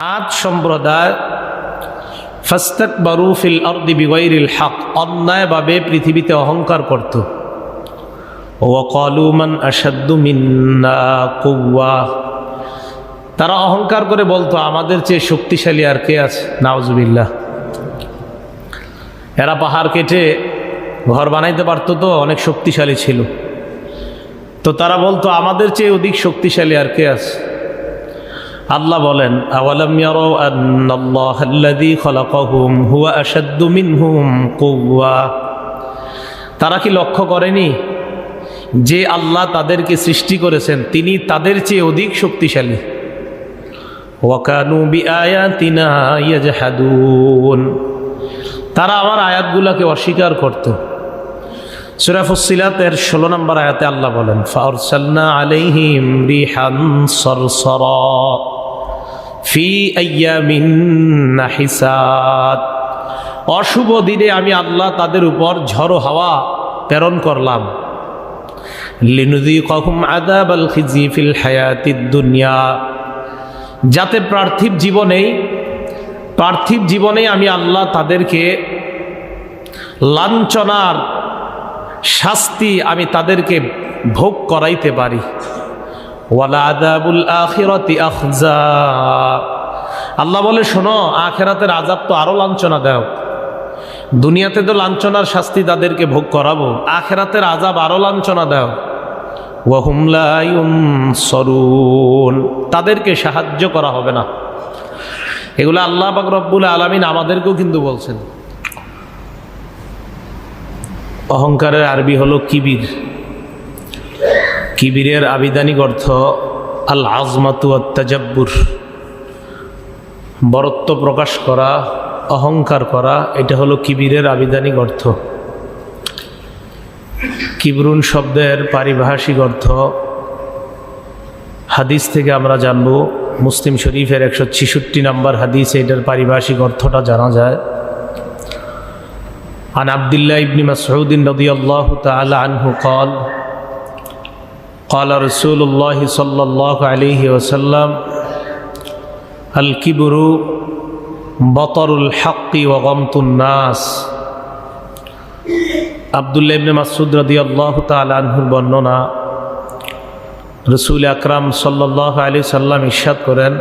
আদ সম্প্রদায় ফাস্তাক বারুফিল অর্দি বিগৈরিল হক, অন্যায়ভাবে পৃথিবীতে অহংকার করত। ওয়াকালুমান আসাদ্দু মিন্না কুয়া তারা অহংকার করে বলতো, আমাদের চেয়ে শক্তিশালী আর কে আছে? নাওজুবিল্লাহ এরা পাহাড় কেটে ঘর বানাইতে পারতো তো, অনেক শক্তিশালী ছিল। তো তারা বলতো, আমাদের চেয়ে অধিক শক্তিশালী আর কে আছে? আল্লাহ বলেন, আওয়ালাম ইয়ারাউ আন্নাল্লাহাল্লাযী খালাকাহুম হুয়া আশাদ্দু মিনহুম কুওয়া তারা কি লক্ষ্য করেনি যে আল্লাহ তাদেরকে সৃষ্টি করেছেন, তিনি তাদের চেয়ে অধিক শক্তিশালী? ওয়াকানু বিআয়াতিনা ইয়াজহাদুন। তারা আমার আয়াতগুলোকে অস্বীকার করত। সুরাফুসিলাতের ষোলো নম্বর আয়াতে আল্লাহ বলেন ফারসালনা আলাইহিম রিহান সরসরা ফি নাহিসাত। অশুভ দিনে আমি আল্লাহ তাদের উপর ঝড়ো হাওয়া প্রেরণ করলাম। হায়াতিদ দুনিয়া। যাতে পার্থিব জীবনেই, পার্থিব জীবনে আমি আল্লাহ তাদেরকে লাঞ্ছনার শাস্তি আমি তাদেরকে ভোগ করাইতে পারি। আল্লাহ বলে, শোনো, আখেরাতের আজাব তো আরও লাঞ্ছনা দাও। দুনিয়াতে তো লাঞ্ছনার শাস্তি তাদেরকে ভোগ করাবো। আখেরাতের আজাব আরও লাঞ্ছনা দাও। সরুন তাদেরকে সাহায্য করা হবে না। এগুলো আল্লাহ পাক রব্বুল আলমিন আমাদেরকেও কিন্তু বলছেন। অহংকারের আরবি হলো কিবির। কিবিরের আবিধানিক অর্থ আল আজমাতু অত্যাজাব্বুর বরত্ব প্রকাশ করা অহংকার করা এটা হলো কিবিরের আবিধানিক অর্থ কিবরুন শব্দের পারিভাষিক অর্থ হাদিস থেকে আমরা জানব মুসলিম শরীফের একশো ছিষট্টি নম্বর হাদিসে এটার পারিভাষিক অর্থটা জানা যায় عن عبد الله بن مسعود رضي الله تعالى عنه قال قال رسول الله صلى الله عليه وسلم الكبر بطر الحق وغمط الناس আবদুল্লাহ ইবনে মাসুদ রদি আল্লাহ তালহুর বর্ণনা রসুল আকরাম সাল্লাহ আলী সাল্লাম ইস্বাদ করেন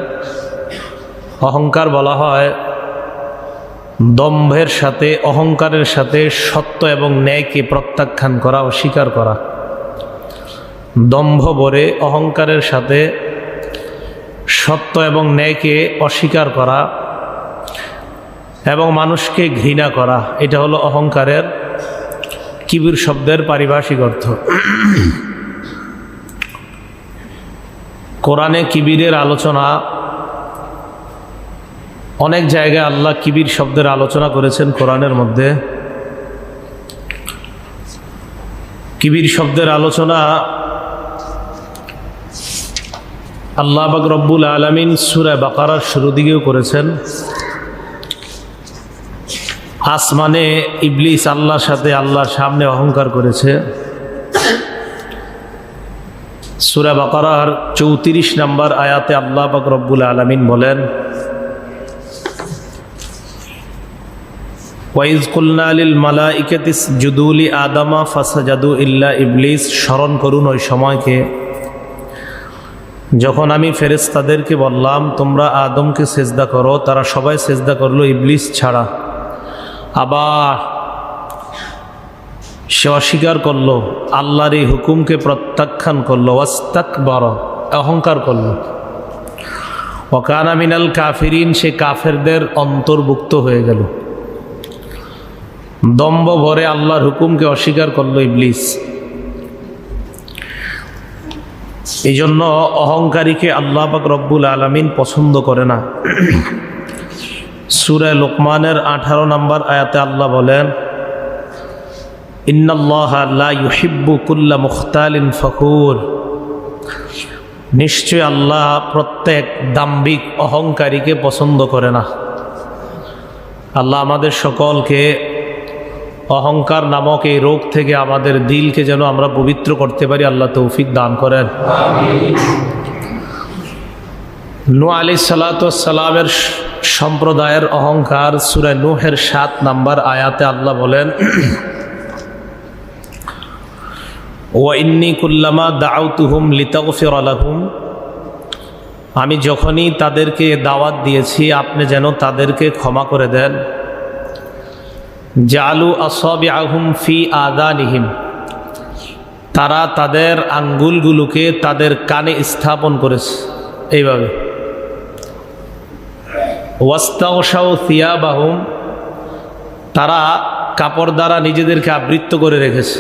অহংকার বলা হয় দম্ভের সাথে অহংকারের সাথে সত্য এবং ন্যায়কে প্রত্যাখ্যান করা অস্বীকার করা দম্ভ বরে অহংকারের সাথে সত্য এবং ন্যায়কে অস্বীকার করা এবং মানুষকে ঘৃণা করা, এটা হলো অহংকারের কিবির শব্দের পারিভাষিক অর্থ। কোরআনে কিবিরের আলোচনা, অনেক জায়গায় আল্লাহ কিবির শব্দের আলোচনা করেছেন কোরআনের মধ্যে। কিবির শব্দের আলোচনা আল্লাহ বাক রব্বুল আলমিন সুরা বাকারার শুরু দিকেও করেছেন। আসমানে ইবলিস আল্লাহর সাথে আল্লাহর সামনে অহংকার করেছে। সুরা বাকারার চৌত্রিশ নম্বর আয়াতে আল্লাহ বাক রব্বুল আলমিন বলেন, ওয়াইজ কুল্নালিল মালা ইকেতিস জুদুলি আদামা ফাসাজাদু ইল্লা ইবলিস। স্মরণ করুন ওই সময়কে। যখন আমি ফেরেস্তাদেরকে বললাম, তোমরা আদমকে সেজদা করো তারা সবাই সেজদা করল ইবলিস ছাড়া। আবার সে অস্বীকার করল, আল্লাহর এই হুকুমকে প্রত্যাখ্যান করল ওয়াস্তাক বড় অহংকার করল। ওকানা মিনাল কাফিরিন, সে কাফেরদের অন্তর্ভুক্ত হয়ে গেল। দম্ব ভরে আল্লাহর হুকুমকে অস্বীকার করল ইবলিস। এই জন্য অহংকারীকে আল্লাহ পাক রব্বুল আলমিন পছন্দ করে না। সুরে লোকমানের আঠারো নম্বর আয়াতে আল্লাহ বলেন, ইন্নাল্লাহ লা ইউহিব্বু কুল্লা মুখতালিন ফকুর নিশ্চয় আল্লাহ প্রত্যেক দাম্ভিক অহংকারীকে পছন্দ করে না। আল্লাহ আমাদের সকলকে অহংকার নামক এই রোগ থেকে আমাদের দিলকে যেন আমরা পবিত্র করতে পারি, আল্লাহ তৌফিক দান করেন। নু আলি সালাতামের সম্প্রদায়ের অহংকার, সুরে নুহের সাত নাম্বার আয়াতে আল্লাহ বলেন ওয়াইন্নি কুল্লামা দাউতুহুম লিতাগফির আলাহুম আমি যখনই তাদেরকে দাওয়াত দিয়েছি, আপনি যেন তাদেরকে ক্ষমা করে দেন। জালু আসব আহুম ফি আদানিহিম। তারা তাদের আঙ্গুলগুলোকে তাদের কানে স্থাপন করেছে। এইভাবে। ওয়াস্তাওসাও থিয়াবাহুম তারা কাপড় দ্বারা নিজেদেরকে আবৃত্ত করে রেখেছে,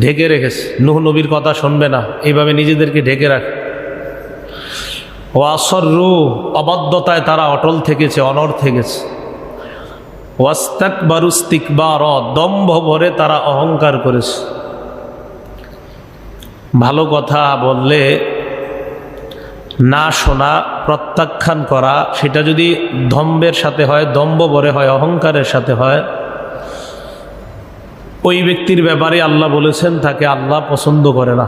ঢেকে রেখেছে। নুহ নবীর কথা শুনবে না, এইভাবে নিজেদেরকে ঢেকে রাখে। ওয়াসর্রু অবদ্ধতায় তারা অটল থেকেছে অনর থেকেছে। ওয়াস্তাক বারুস্তিকবার দম্ভ ভরে তারা অহংকার করেছে। ভালো কথা বললে না শোনা, প্রত্যাখ্যান করা, সেটা যদি দম্বের সাথে হয় দম্ভ ভরে হয়, অহংকারের সাথে হয়, ওই ব্যক্তির ব্যাপারে আল্লাহ বলেছেন, তাকে আল্লাহ পছন্দ করে না।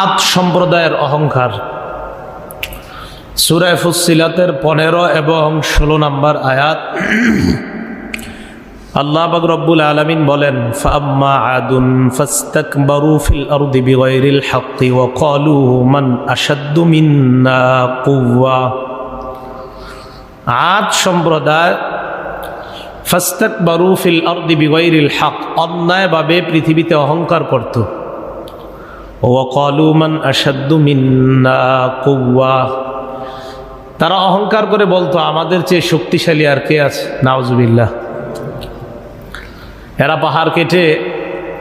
আদ সম্প্রদায়ের অহংকার। সুরায় ফুসিলাতের পনেরো এবং ষোলো নম্বর আয়াত। আল্লাহ বাক আলমিন বলেন ফাম্মা আদুন আদ সম্প্রদায়, ফাস্তাকবারু ফিল আরদি হক অন্যায়ভাবে পৃথিবীতে অহংকার করত। ওয়া ক্বালু মান আশাদ্দু মিন্না কুওয়া। তারা অহংকার করে বলতো, আমাদের চেয়ে শক্তিশালী আর কে আছে? নাওজুবিল্লাহ এরা পাহাড় কেটে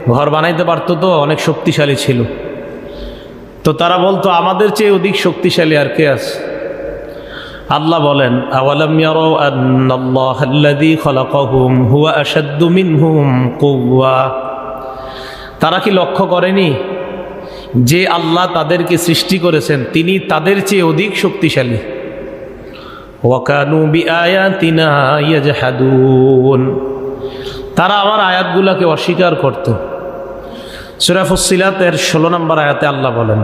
ঘর বানাইতে পারতো তো, অনেক শক্তিশালী ছিল। তো তারা বলতো, আমাদের চেয়ে অধিক শক্তিশালী আর কে আছে? আল্লাহ বলেন হুয়া তারা কি লক্ষ্য করেনি যে আল্লাহ তাদেরকে সৃষ্টি করেছেন, তিনি তাদের চেয়ে অধিক শক্তিশালী? ওয়াকানু তারা আমার আয়াতগুলোকে অস্বীকার করত। সুরাফুসিলাতের ষোলো নম্বর আয়াতে আল্লাহ বলেন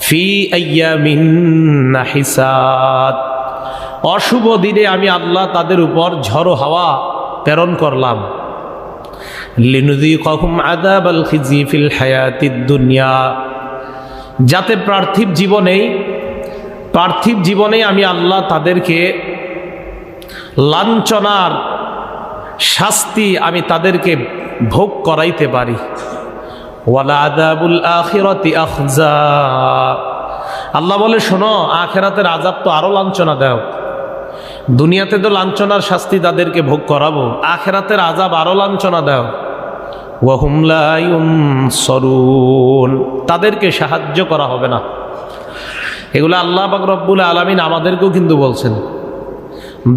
ফি অশুভ দিনে আমি আল্লাহ তাদের উপর ঝড়ো হাওয়া প্রেরণ করলাম। লিনুদি কহুম আদাব আল খিজি ফিল দুনিয়া। যাতে পার্থিব জীবনেই, পার্থিব জীবনে আমি আল্লাহ তাদেরকে লাঞ্ছনার শাস্তি আমি তাদেরকে ভোগ করাইতে পারি। আল্লাহ বলে, শোনো, আখেরাতের আজাব তো আরও লাঞ্ছনা দাও। দুনিয়াতে তো লাঞ্ছনার শাস্তি তাদেরকে ভোগ করাবো। আখেরাতের আজাব আরও লাঞ্ছনা দাও। ওয়াহুমলাইম সরুন তাদেরকে সাহায্য করা হবে না। এগুলো আল্লাহ রব্বুল আলমিন আমাদেরকেও কিন্তু বলছেন।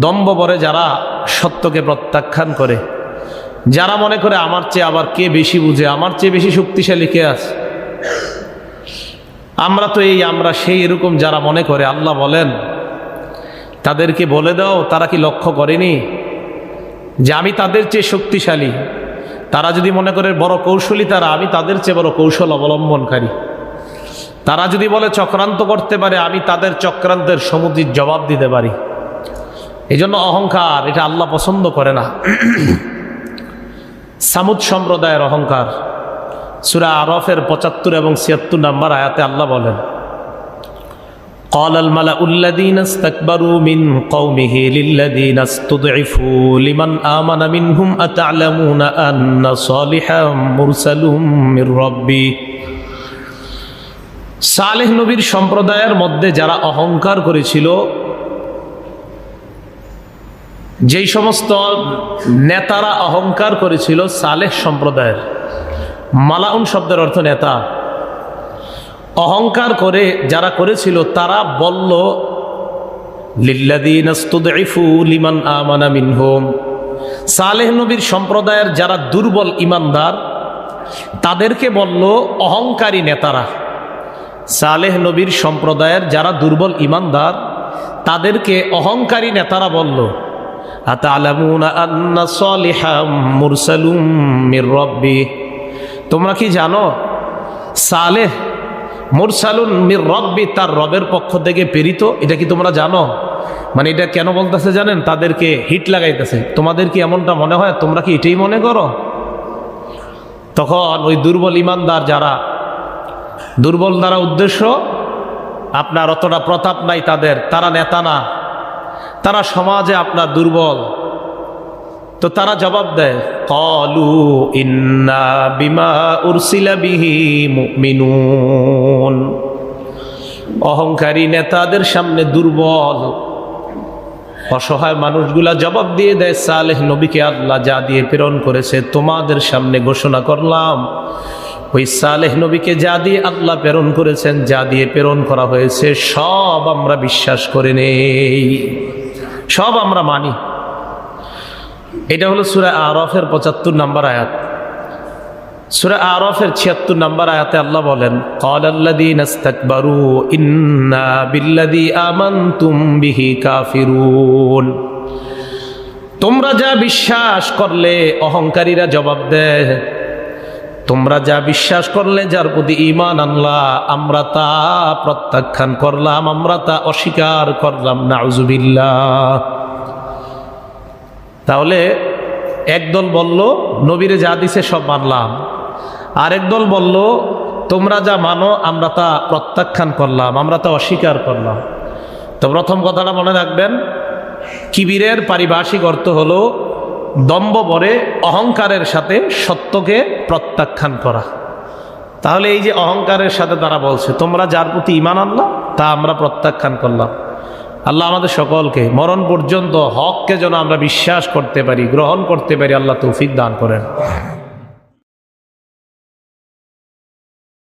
দম্ব পরে যারা সত্যকে প্রত্যাখ্যান করে, যারা মনে করে আমার চেয়ে আবার কে বেশি বুঝে, আমার চেয়ে বেশি শক্তিশালী কে আছে? আমরা তো এই, আমরা সেই এরকম যারা মনে করে, আল্লাহ বলেন, তাদেরকে বলে দাও, তারা কি লক্ষ্য করেনি যে আমি তাদের চেয়ে শক্তিশালী? তারা যদি মনে করে বড় কৌশলী তারা, আমি তাদের চেয়ে বড় কৌশল অবলম্বনকারী। তারা যদি বলে চক্রান্ত করতে পারে, আমি তাদের চক্রান্তের সমুদ্রের জবাব দিতে পারি। এই জন্য অহংকার, এটা আল্লাহ পছন্দ করে না। সামুদ সম্প্রদায়ের অহংকার। সুরা আরফের পঁচাত্তর এবং ছিয়াত্তর নাম্বার আয়াতে আল্লাহ বলেন قال الملأ الذين استكبروا من قومه للذين استضعفوا لمن آمن منهم أتعلمون أن صالحا مرسل من ربي সালেহ নবীর সম্প্রদায়ের মধ্যে যারা অহংকার করেছিল যেই সমস্ত নেতারা অহংকার করেছিল সালেহ সম্প্রদায়ের মালাউন শব্দের অর্থ নেতা অহংকার করে যারা করেছিল, তারা বলল লিমান আমানা মিনহুম। সালেহ নবীর সম্প্রদায়ের যারা দুর্বল ইমানদার, তাদেরকে বলল, অহংকারী নেতারা। সালেহ নবীর সম্প্রদায়ের যারা দুর্বল ইমানদার, তাদেরকে অহংকারী নেতারা বলল তোমরা কি জানো, সালেহ মুরসালুন মির রব্বি, তার রবের পক্ষ থেকে প্রেরিত। এটা কি তোমরা জানো? মানে এটা কেন বলতেছে জানেন? তাদেরকে হিট লাগাইতেছে। তোমাদের কি এমনটা মনে হয়? তোমরা কি এটাই মনে করো? তখন ওই দুর্বল ইমানদার যারা, দুর্বল দ্বারা উদ্দেশ্য, আপনার অতটা প্রতাপ নাই তাদের, তারা নেতা না। তারা সমাজে আপনার দুর্বল। তো তারা জবাব দেয়, কলু ইন্না বিমা উরসিলা বিহি মুমিনুন। অহংকারী নেতাদের সামনে দুর্বল। অসহায় মানুষগুলা জবাব দিয়ে দেয়, সালেহ নবীকে আল্লাহ যা দিয়ে প্রেরণ করেছে তোমাদের সামনে ঘোষণা করলাম। ওই সালেহ নবীকে যা দিয়ে আল্লাহ প্রেরণ করেছেন, যা দিয়ে প্রেরণ করা হয়েছে, সব আমরা বিশ্বাস করে নেই। সব আমরা মানি। এটা হলো সুরা আরফের পঁচাত্তর নাম্বার আয়াত। সুরা আরফের ছিয়াত্তর নাম্বার আয়াতে আল্লাহ বলেন তোমরা যা বিশ্বাস করলে অহংকারীরা জবাব দেয়। তোমরা যা বিশ্বাস করলে যার প্রতি ইমান আনলা, আমরা তা প্রত্যাখ্যান করলাম, আমরা তা অস্বীকার করলাম, নাউজুবিল্লাহ। তাহলে একদল বলল, নবীরে যা দিছে সব মানলাম। আরেক দল বলল, তোমরা যা মানো, আমরা তা প্রত্যাখ্যান করলাম, আমরা তা অস্বীকার করলাম। তো প্রথম কথাটা মনে রাখবেন, কিবিরের পারিভাষিক অর্থ হলো দম্ব বরে অহংকারের সাথে সত্যকে প্রত্যাখ্যান করা। তাহলে এই যে অহংকারের সাথে তারা বলছে, তোমরা যার প্রতি ইমান আনলা, তা আমরা প্রত্যাখ্যান করলাম। আল্লাহ আমাদের সকলকে মরণ পর্যন্ত হককে যেন আমরা বিশ্বাস করতে পারি, গ্রহণ করতে পারি, আল্লাহ তৌফিক দান করেন।